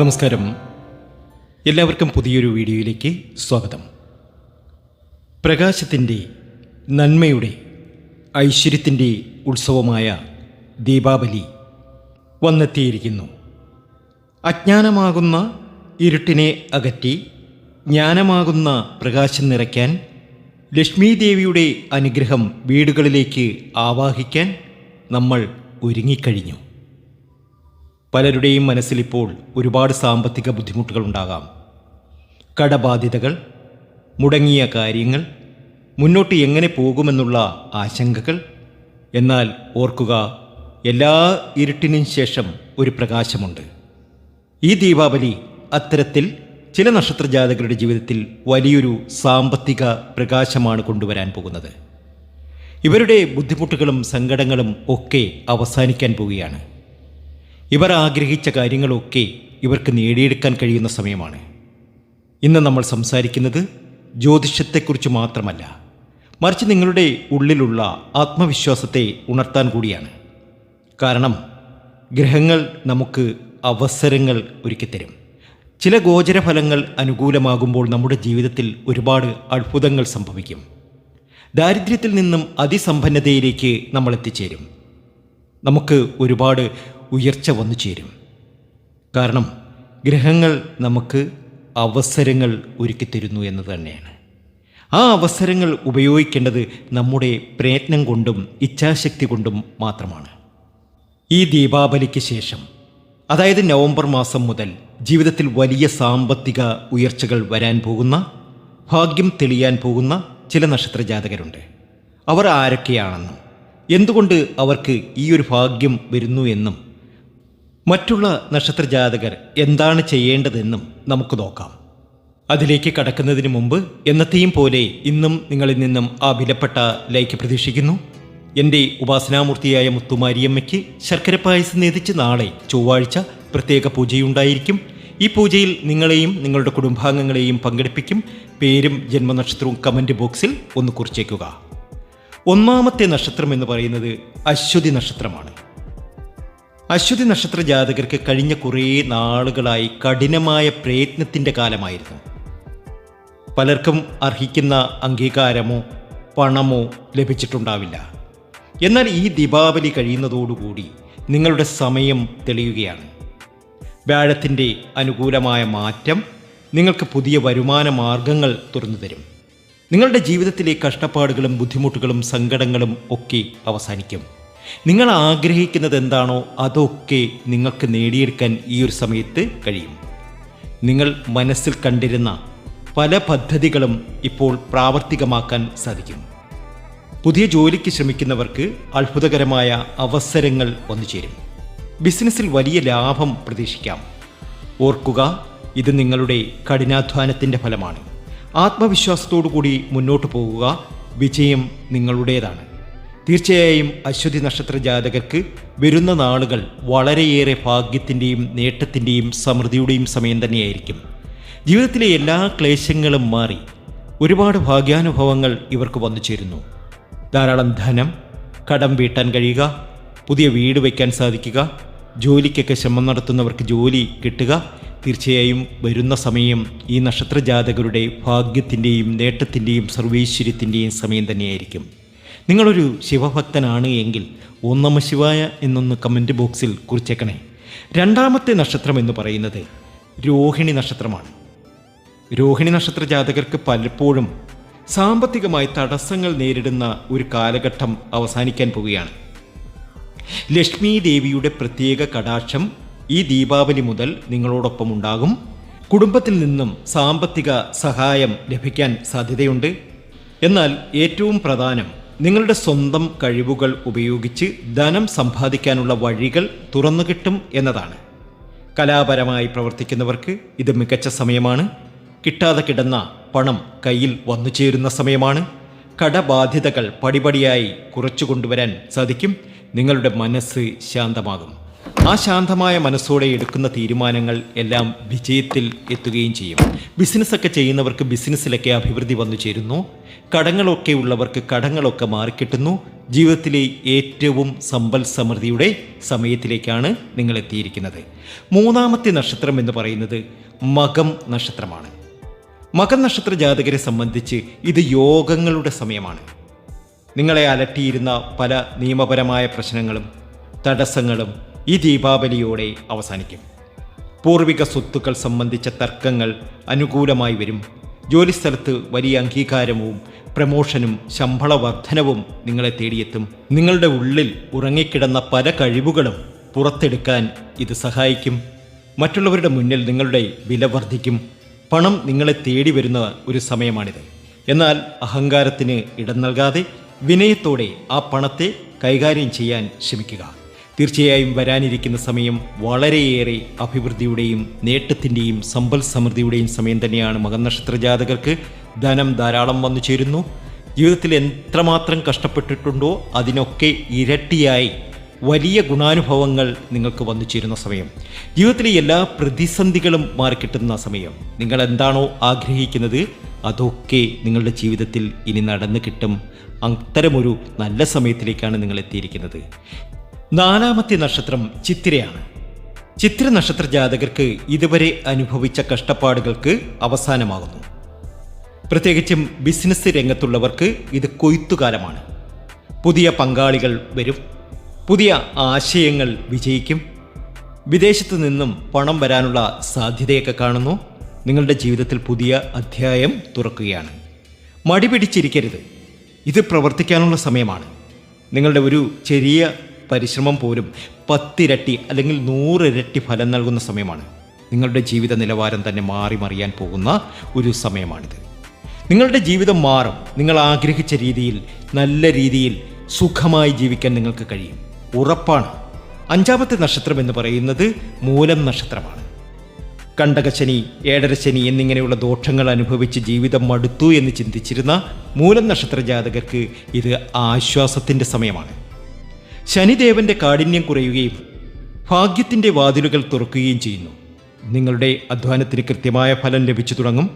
നമസ്കാരം. എല്ലാവർക്കും പുതിയൊരു വീഡിയോയിലേക്ക് സ്വാഗതം. പ്രകാശത്തിന്റെ നന്മയുടെ ഐശ്വര്യത്തിന്റെ ഉത്സവമായ ദീപാവലി വന്നെത്തിയിരിക്കുന്നു. അജ്ഞാനമാകുന്ന ഇരുട്ടിനെ അകറ്റി ജ്ഞാനമാകുന്ന പ്രകാശം നിറയ്ക്കാൻ ലക്ഷ്മീദേവിയുടെ അനുഗ്രഹം വീടുകളിലേക്ക് ആവാഹിക്കാൻ നമ്മൾ ഒരുങ്ങിക്കഴിഞ്ഞു. പലരുടെയും മനസ്സിലിപ്പോൾ ഒരുപാട് സാമ്പത്തിക ബുദ്ധിമുട്ടുകളുണ്ടാകാം കടബാധ്യതകൾ മുടങ്ങിയ കാര്യങ്ങൾ മുന്നോട്ട് എങ്ങനെ പോകുമെന്നുള്ള ആശങ്കകൾ. എന്നാൽ ഓർക്കുക എല്ലാ ഇരുട്ടിനും ശേഷം ഒരു പ്രകാശമുണ്ട്. ഈ ദീപാവലി അത്തരത്തിൽ ചില നക്ഷത്രജാതകരുടെ ജീവിതത്തിൽ വലിയൊരു സാമ്പത്തിക പ്രകാശമാണ് കൊണ്ടുവരാൻ പോകുന്നത്. ഇവരുടെ ബുദ്ധിമുട്ടുകളും സങ്കടങ്ങളും ഒക്കെ അവസാനിക്കാൻ പോവുകയാണ്. ഇവർ ആഗ്രഹിച്ച കാര്യങ്ങളൊക്കെ ഇവർക്ക് നേടിയെടുക്കാൻ കഴിയുന്ന സമയമാണ്. ഇന്ന് നമ്മൾ സംസാരിക്കുന്നത് ജ്യോതിഷത്തെക്കുറിച്ച് മാത്രമല്ല മറിച്ച് നിങ്ങളുടെ ഉള്ളിലുള്ള ആത്മവിശ്വാസത്തെ ഉണർത്താൻ കൂടിയാണ്. കാരണം ഗ്രഹങ്ങൾ നമുക്ക് അവസരങ്ങൾ ഒരുക്കിത്തരും ചില ഗോചരഫലങ്ങൾ അനുകൂലമാകുമ്പോൾ നമ്മുടെ ജീവിതത്തിൽ ഒരുപാട് അത്ഭുതങ്ങൾ സംഭവിക്കും. ദാരിദ്ര്യത്തിൽ നിന്നും അതിസമ്പന്നതയിലേക്ക് നമ്മൾ എത്തിച്ചേരും. നമുക്ക് ഒരുപാട് ഉയർച്ച വന്നു ചേരും. കാരണം ഗ്രഹങ്ങൾ നമുക്ക് അവസരങ്ങൾ ഒരുക്കിത്തരുന്നു എന്ന് തന്നെയാണ്. ആ അവസരങ്ങൾ ഉപയോഗിക്കേണ്ടത് നമ്മുടെ പ്രയത്നം കൊണ്ടും ഇച്ഛാശക്തി കൊണ്ടും മാത്രമാണ്. ഈ ദീപാവലിക്ക് ശേഷം അതായത് നവംബർ മാസം മുതൽ ജീവിതത്തിൽ വലിയ സാമ്പത്തിക ഉയർച്ചകൾ വരാൻ പോകുന്ന ഭാഗ്യം തെളിയാൻ പോകുന്ന ചില നക്ഷത്ര ജാതകരുണ്ട് അവർ ആരൊക്കെയാണെന്നും എന്തുകൊണ്ട് അവർക്ക് ഈ ഒരു ഭാഗ്യം വരുന്നു എന്നും മറ്റുള്ള നക്ഷത്രജാതകർ എന്താണ് ചെയ്യേണ്ടതെന്നും നമുക്ക് നോക്കാം. അതിലേക്ക് കടക്കുന്നതിന് മുമ്പ് എന്നത്തെയും പോലെ ഇന്നും നിങ്ങളിൽ നിന്നും ആ വിലപ്പെട്ട ലൈക്ക് പ്രതീക്ഷിക്കുന്നു. എന്റെ ഉപാസനാമൂർത്തിയായ മുത്തുമാരിയമ്മയ്ക്ക് ശർക്കര പായസം നേതിച്ച് നാളെ ചൊവ്വാഴ്ച പ്രത്യേക പൂജയുണ്ടായിരിക്കും. ഈ പൂജയിൽ നിങ്ങളെയും നിങ്ങളുടെ കുടുംബാംഗങ്ങളെയും പങ്കെടുപ്പിക്കും. പേരും ജന്മനക്ഷത്രവും കമന്റ് ബോക്സിൽ ഒന്ന് കുറിച്ചേക്കുക. ഒന്നാമത്തെ നക്ഷത്രം എന്ന് പറയുന്നത് അശ്വതി നക്ഷത്രമാണ്. അശ്വതി നക്ഷത്ര ജാതകർക്ക് കഴിഞ്ഞ കുറേ നാളുകളായി കഠിനമായ പ്രയത്നത്തിന്റെ കാലമായിരുന്നു. പലർക്കും അർഹിക്കുന്ന അംഗീകാരമോ പണമോ ലഭിച്ചിട്ടുണ്ടാവില്ല. എന്നാൽ ഈ ദീപാവലി കഴിയുന്നതോടുകൂടി നിങ്ങളുടെ സമയം തെളിയുകയാണ്. വ്യാഴത്തിന്റെ അനുകൂലമായ മാറ്റം നിങ്ങൾക്ക് പുതിയ വരുമാന മാർഗങ്ങൾ തുറന്നു തരും. നിങ്ങളുടെ ജീവിതത്തിലെ കഷ്ടപ്പാടുകളും ബുദ്ധിമുട്ടുകളും സങ്കടങ്ങളും ഒക്കെ അവസാനിക്കും. നിങ്ങൾ ആഗ്രഹിക്കുന്നത് എന്താണോ അതൊക്കെ നിങ്ങൾക്ക് നേടിയെടുക്കാൻ ഈ ഒരു സമയത്ത് കഴിയും. നിങ്ങൾ മനസ്സിൽ കണ്ടിരുന്ന പല പദ്ധതികളും ഇപ്പോൾ പ്രാവർത്തികമാക്കാൻ സാധിക്കും. പുതിയ ജോലിക്ക് ശ്രമിക്കുന്നവർക്ക് അത്ഭുതകരമായ അവസരങ്ങൾ വന്നു ചേരും. ബിസിനസ്സിൽ വലിയ ലാഭം പ്രതീക്ഷിക്കാം. ഓർക്കുക ഇത് നിങ്ങളുടെ കഠിനാധ്വാനത്തിന്റെ ഫലമാണ്. ആത്മവിശ്വാസത്തോടു കൂടി മുന്നോട്ട് പോകുക വിജയം നിങ്ങളുടേതാണ്. തീർച്ചയായും അശ്വതി നക്ഷത്ര ജാതകർക്ക് വരുന്ന നാളുകൾ വളരെയേറെ ഭാഗ്യത്തിന്റെയും നേട്ടത്തിന്റെയും സമൃദ്ധിയുടെയും സമയം തന്നെയായിരിക്കും. ജീവിതത്തിലെ എല്ലാ ക്ലേശങ്ങളും മാറി ഒരുപാട് ഭാഗ്യാനുഭവങ്ങൾ ഇവർക്ക് വന്നു ചേരുന്നു. ധാരാളം ധനം കടം വീട്ടാൻ കഴിയുക പുതിയ വീട് വയ്ക്കാൻ സാധിക്കുക ജോലിക്കൊക്കെ ശ്രമം നടത്തുന്നവർക്ക് ജോലി കിട്ടുക തീർച്ചയായും വരുന്ന സമയം ഈ നക്ഷത്രജാതകരുടെ ഭാഗ്യത്തിന്റെയും നേട്ടത്തിന്റെയും സർവൈശ്വര്യത്തിന്റെയും സമയം തന്നെയായിരിക്കും. നിങ്ങളൊരു ശിവഭക്തനാണ് എങ്കിൽ ഓം ശിവായ എന്നൊന്ന് കമന്റ് ബോക്സിൽ കുറിച്ചേക്കണേ. രണ്ടാമത്തെ നക്ഷത്രം എന്ന് പറയുന്നത് രോഹിണി നക്ഷത്രമാണ്. രോഹിണി നക്ഷത്ര ജാതകർക്ക് പലപ്പോഴും സാമ്പത്തികമായി തടസ്സങ്ങൾ നേരിടുന്ന ഒരു കാലഘട്ടം അവസാനിക്കാൻ പോവുകയാണ്. ലക്ഷ്മി ദേവിയുടെ പ്രത്യേക കടാക്ഷം ഈ ദീപാവലി മുതൽ നിങ്ങളോടൊപ്പം ഉണ്ടാകും. കുടുംബത്തിൽ നിന്നും സാമ്പത്തിക സഹായം ലഭിക്കാൻ സാധ്യതയുണ്ട്. എന്നാൽ ഏറ്റവും പ്രധാനം നിങ്ങളുടെ സ്വന്തം കഴിവുകൾ ഉപയോഗിച്ച് ധനം സമ്പാദിക്കാനുള്ള വഴികൾ തുറന്നു കിട്ടും എന്നതാണ്. കലാപരമായി പ്രവർത്തിക്കുന്നവർക്ക് ഇത് മികച്ച സമയമാണ്. കിട്ടാതെ കിടന്ന പണം കയ്യിൽ വന്നു ചേരുന്ന സമയമാണ്. കടബാധ്യതകൾ പടിപടിയായി കുറച്ചു കൊണ്ടുവരാൻ സാധിക്കും. നിങ്ങളുടെ മനസ്സ് ശാന്തമാകും. ആ ശാന്തമായ മനസ്സോടെ എടുക്കുന്ന തീരുമാനങ്ങൾ എല്ലാം വിജയത്തിൽ എത്തുകയും ചെയ്യും. ബിസിനസ്സൊക്കെ ചെയ്യുന്നവർക്ക് ബിസിനസ്സിലൊക്കെ അഭിവൃദ്ധി വന്നു ചേരുന്നു. കടങ്ങളൊക്കെ ഉള്ളവർക്ക് കടങ്ങളൊക്കെ മാറിക്കിട്ടുന്നു. ജീവിതത്തിലെ ഏറ്റവും സമ്പൽ സമൃദ്ധിയുടെ സമയത്തിലേക്കാണ് നിങ്ങൾ എത്തിയിരിക്കുന്നത്. മൂന്നാമത്തെ നക്ഷത്രം എന്ന് പറയുന്നത് മകം നക്ഷത്രമാണ്. മകൻ നക്ഷത്ര ജാതകരെ സംബന്ധിച്ച് ഇത് യോഗങ്ങളുടെ സമയമാണ്. നിങ്ങളെ അലട്ടിയിരുന്ന പല നിയമപരമായ പ്രശ്നങ്ങളും തടസ്സങ്ങളും ഈ ദീപാവലിയോടെ അവസാനിക്കും. പൂർവിക സ്വത്തുക്കൾ സംബന്ധിച്ച തർക്കങ്ങൾ അനുകൂലമായി വരും. ജോലിസ്ഥലത്ത് വലിയ അംഗീകാരവും പ്രമോഷനും ശമ്പള വർധനവും നിങ്ങളെ തേടിയെത്തും. നിങ്ങളുടെ ഉള്ളിൽ ഉറങ്ങിക്കിടന്ന പല കഴിവുകളും പുറത്തെടുക്കാൻ ഇത് സഹായിക്കും. മറ്റുള്ളവരുടെ മുന്നിൽ നിങ്ങളുടെ വില വർദ്ധിക്കും. പണം നിങ്ങളെ തേടി വരുന്ന ഒരു സമയമാണിത്. എന്നാൽ അഹങ്കാരത്തിന് ഇടം നൽകാതെ വിനയത്തോടെ ആ പണത്തെ കൈകാര്യം ചെയ്യാൻ ശ്രമിക്കുക. തീർച്ചയായും വരാനിരിക്കുന്ന സമയം വളരെയേറെ അഭിവൃദ്ധിയുടെയും നേട്ടത്തിന്റെയും സമ്പൽ സമൃദ്ധിയുടെയും സമയം തന്നെയാണ് മകനക്ഷത്ര ജാതകർക്ക് ധനം ധാരാളം വന്നു ചേരുന്നു. ജീവിതത്തിൽ എത്രമാത്രം കഷ്ടപ്പെട്ടിട്ടുണ്ടോ അതിനൊക്കെ ഇരട്ടിയായി വലിയ ഗുണാനുഭവങ്ങൾ നിങ്ങൾക്ക് വന്നു ചേരുന്ന സമയം. ജീവിതത്തിലെ എല്ലാ പ്രതിസന്ധികളും മാറിക്കിട്ടുന്ന സമയം. നിങ്ങൾ എന്താണോ ആഗ്രഹിക്കുന്നത് അതൊക്കെ നിങ്ങളുടെ ജീവിതത്തിൽ ഇനി നടന്നു കിട്ടും. അത്തരമൊരു നല്ല സമയത്തിലേക്കാണ് നിങ്ങൾ എത്തിയിരിക്കുന്നത്. നാലാമത്തെ നക്ഷത്രം ചിത്തിരയാണ്. ചിത്ര നക്ഷത്ര ജാതകർക്ക് ഇതുവരെ അനുഭവിച്ച കഷ്ടപ്പാടുകൾക്ക് അവസാനമാകുന്നു. പ്രത്യേകിച്ചും ബിസിനസ് രംഗത്തുള്ളവർക്ക് ഇത് കൊയ്ത്തുകാലമാണ്. പുതിയ പങ്കാളികൾ വരും. പുതിയ ആശയങ്ങൾ വിജയിക്കും. വിദേശത്തു നിന്നും പണം വരാനുള്ള സാധ്യതയൊക്കെ കാണുന്നു. നിങ്ങളുടെ ജീവിതത്തിൽ പുതിയ അധ്യായം തുറക്കുകയാണ്. മടി പിടിച്ചിരിക്കരുത്. ഇത് പ്രവർത്തിക്കാനുള്ള സമയമാണ്. നിങ്ങളുടെ ഒരു ചെറിയ പരിശ്രമം പോലും പത്തിരട്ടി അല്ലെങ്കിൽ നൂറിരട്ടി ഫലം നൽകുന്ന സമയമാണ്. നിങ്ങളുടെ ജീവിത നിലവാരം തന്നെ മാറി മറിയാൻ പോകുന്ന ഒരു സമയമാണിത്. നിങ്ങളുടെ ജീവിതം മാറും. നിങ്ങൾ ആഗ്രഹിച്ച രീതിയിൽ നല്ല രീതിയിൽ സുഖമായി ജീവിക്കാൻ നിങ്ങൾക്ക് കഴിയും. ഉറപ്പാണ്. അഞ്ചാമത്തെ നക്ഷത്രം എന്ന് പറയുന്നത് മൂലം നക്ഷത്രമാണ്. കണ്ടകശനി ഏഴരശനി എന്നിങ്ങനെയുള്ള ദോഷങ്ങൾ അനുഭവിച്ച് ജീവിതം മടുത്തു എന്ന് ചിന്തിച്ചിരുന്ന മൂലം നക്ഷത്ര ജാതകർക്ക് ഇത് ആശ്വാസത്തിന്റെ സമയമാണ്. ശനിദേവന്റെ കാഠിന്യം കുറയുകയും ഭാഗ്യത്തിന്റെ വാതിലുകൾ തുറക്കുകയും ചെയ്യുന്നു. നിങ്ങളുടെ അധ്വാനത്തിന് കൃത്യമായ ഫലം ലഭിച്ചു തുടങ്ങും.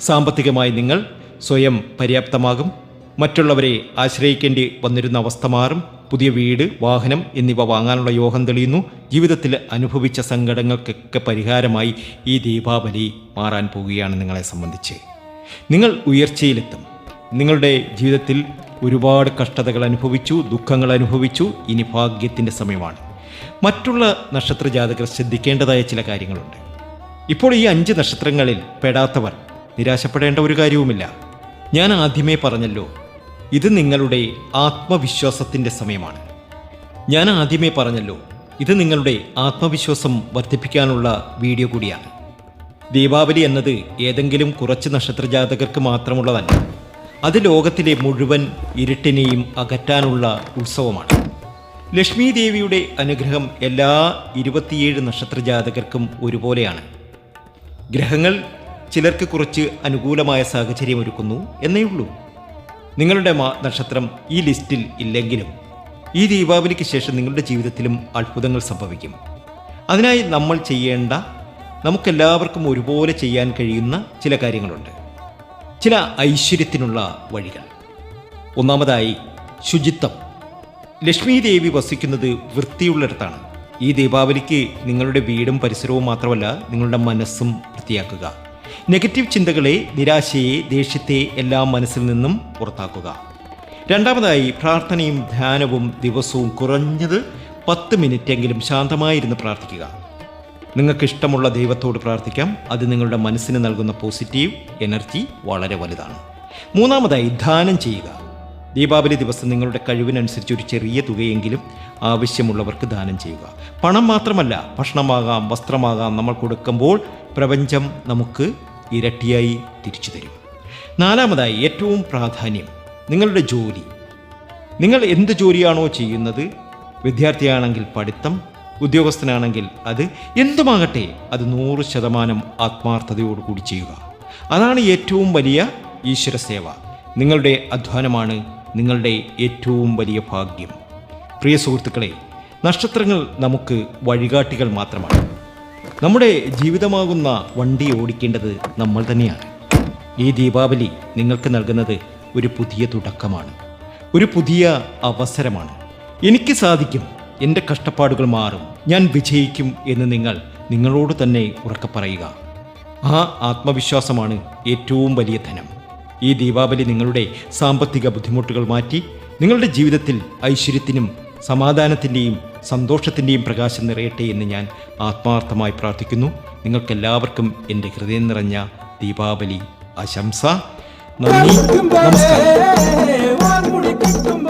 സാമ്പത്തികമായി നിങ്ങൾ സ്വയം പര്യാപ്തമാകും. മറ്റുള്ളവരെ ആശ്രയിക്കേണ്ടി വന്നിരുന്ന അവസ്ഥ മാറും. പുതിയ വീട് വാഹനം എന്നിവ വാങ്ങാനുള്ള യോഗം തെളിയുന്നു. ജീവിതത്തിൽ അനുഭവിച്ച സങ്കടങ്ങൾക്കൊക്കെ പരിഹാരമായി ഈ ദീപാവലി മാറാൻ പോവുകയാണ് നിങ്ങളെ സംബന്ധിച്ച്. നിങ്ങൾ ഉയർച്ചയിലെത്തും. നിങ്ങളുടെ ജീവിതത്തിൽ ഒരുപാട് കഷ്ടതകൾ അനുഭവിച്ചു ദുഃഖങ്ങൾ അനുഭവിച്ചു. ഇനി ഭാഗ്യത്തിന്റെ സമയമാണ്. മറ്റുള്ള നക്ഷത്ര ജാതകർ ശ്രദ്ധിക്കേണ്ടതായ ചില കാര്യങ്ങളുണ്ട്. ഇപ്പോൾ ഈ അഞ്ച് നക്ഷത്രങ്ങളിൽ പെടാത്തവർ നിരാശപ്പെടേണ്ട ഒരു കാര്യവുമില്ല. ഞാൻ ആദ്യമേ പറഞ്ഞല്ലോ ഇത് നിങ്ങളുടെ ആത്മവിശ്വാസത്തിന്റെ സമയമാണ്. ഞാൻ ആദ്യമേ പറഞ്ഞല്ലോ ഇത് നിങ്ങളുടെ ആത്മവിശ്വാസം വർദ്ധിപ്പിക്കാനുള്ള വീഡിയോ കൂടിയാണ്. ദീപാവലി എന്നത് ഏതെങ്കിലും കുറച്ച് നക്ഷത്ര ജാതകർക്ക് മാത്രമുള്ളതല്ല. അത് ലോകത്തിലെ മുഴുവൻ ഇരുട്ടിനെയും അകറ്റാനുള്ള ഉത്സവമാണ്. ലക്ഷ്മി ദേവിയുടെ അനുഗ്രഹം എല്ലാ ഇരുപത്തിയേഴ് നക്ഷത്ര ജാതകർക്കും ഒരുപോലെയാണ്. ഗ്രഹങ്ങൾ ചിലർക്ക് കുറച്ച് അനുകൂലമായ സാഹചര്യം ഒരുക്കുന്നു എന്നേ ഉള്ളൂ. നിങ്ങളുടെ മാ നക്ഷത്രം ഈ ലിസ്റ്റിൽ ഇല്ലെങ്കിലും ഈ ദീപാവലിക്ക് ശേഷം നിങ്ങളുടെ ജീവിതത്തിലും അത്ഭുതങ്ങൾ സംഭവിക്കും. അതിനായി നമ്മൾ ചെയ്യേണ്ട നമുക്കെല്ലാവർക്കും ഒരുപോലെ ചെയ്യാൻ കഴിയുന്ന ചില കാര്യങ്ങളുണ്ട്. ചില ഐശ്വര്യത്തിനുള്ള വഴികൾ. ഒന്നാമതായി ശുചിത്വം. ലക്ഷ്മി ദേവി വസിക്കുന്നത് വൃത്തിയുള്ളിടത്താണ്. ഈ ദീപാവലിക്ക് നിങ്ങളുടെ വീടും പരിസരവും മാത്രമല്ല നിങ്ങളുടെ മനസ്സും വൃത്തിയാക്കുക. നെഗറ്റീവ് ചിന്തകളെ നിരാശയെ ദേഷ്യത്തെ എല്ലാം മനസ്സിൽ നിന്നും പുറത്താക്കുക. രണ്ടാമതായി പ്രാർത്ഥനയും ധ്യാനവും ദിവസവും കുറഞ്ഞത് പത്ത് മിനിറ്റെങ്കിലും ശാന്തമായിരുന്ന് പ്രാർത്ഥിക്കുക. നിങ്ങൾക്ക് ഇഷ്ടമുള്ള ദൈവത്തോട് പ്രാർത്ഥിക്കാം. അത് നിങ്ങളുടെ മനസ്സിന് നൽകുന്ന പോസിറ്റീവ് എനർജി വളരെ വലുതാണ്. മൂന്നാമതായി ദാനം ചെയ്യുക. ദീപാവലി ദിവസം നിങ്ങളുടെ കഴിവിനനുസരിച്ച് ഒരു ചെറിയ തുകയെങ്കിലും ആവശ്യമുള്ളവർക്ക് ദാനം ചെയ്യുക. പണം മാത്രമല്ല ഭക്ഷണമാകാം വസ്ത്രമാകാം നമ്മൾ കൊടുക്കുമ്പോൾ പ്രപഞ്ചം നമുക്ക് ഇരട്ടിയായി തിരിച്ചു തരും. നാലാമതായി ഏറ്റവും പ്രാധാന്യം നിങ്ങളുടെ ജോലി. നിങ്ങൾ എന്ത് ജോലിയാണോ ചെയ്യുന്നത്? വിദ്യാർത്ഥിയാണെങ്കിൽ പഠിത്തം ഉദ്യോഗസ്ഥനാണെങ്കിൽ അത് എന്തുമാകട്ടെ അത് നൂറ് ശതമാനം ആത്മാർത്ഥതയോടുകൂടി ചെയ്യുക. അതാണ് ഏറ്റവും വലിയ ഈശ്വര സേവ. നിങ്ങളുടെ അധ്വാനമാണ് നിങ്ങളുടെ ഏറ്റവും വലിയ ഭാഗ്യം. പ്രിയ സുഹൃത്തുക്കളെ നക്ഷത്രങ്ങൾ നമുക്ക് വഴികാട്ടികൾ മാത്രമാണ്. നമ്മുടെ ജീവിതമാകുന്ന വണ്ടി ഓടിക്കേണ്ടത് നമ്മൾ തന്നെയാണ്. ഈ ദീപാവലി നിങ്ങൾക്ക് നൽകുന്നത് ഒരു പുതിയ തുടക്കമാണ്. ഒരു പുതിയ അവസരമാണ്. എനിക്ക് സാധിക്കും എന്റെ കഷ്ടപ്പാടുകൾ മാറും. ഞാൻ വിജയിക്കും എന്ന് നിങ്ങൾ നിങ്ങളോട് തന്നെ ഉറക്കെ പറയുക. ആ ആത്മവിശ്വാസമാണ് ഏറ്റവും വലിയ ധനം. ഈ ദീപാവലി നിങ്ങളുടെ സാമ്പത്തിക ബുദ്ധിമുട്ടുകൾ മാറ്റി നിങ്ങളുടെ ജീവിതത്തിൽ ഐശ്വര്യത്തിനും സമാധാനത്തിന്റെയും സന്തോഷത്തിന്റെയും പ്രകാശം നിറയട്ടെ എന്ന് ഞാൻ ആത്മാർത്ഥമായി പ്രാർത്ഥിക്കുന്നു. നിങ്ങൾക്കെല്ലാവർക്കും എന്റെ ഹൃദയം നിറഞ്ഞ ദീപാവലി ആശംസ. നന്ദി. നമസ്കാരം.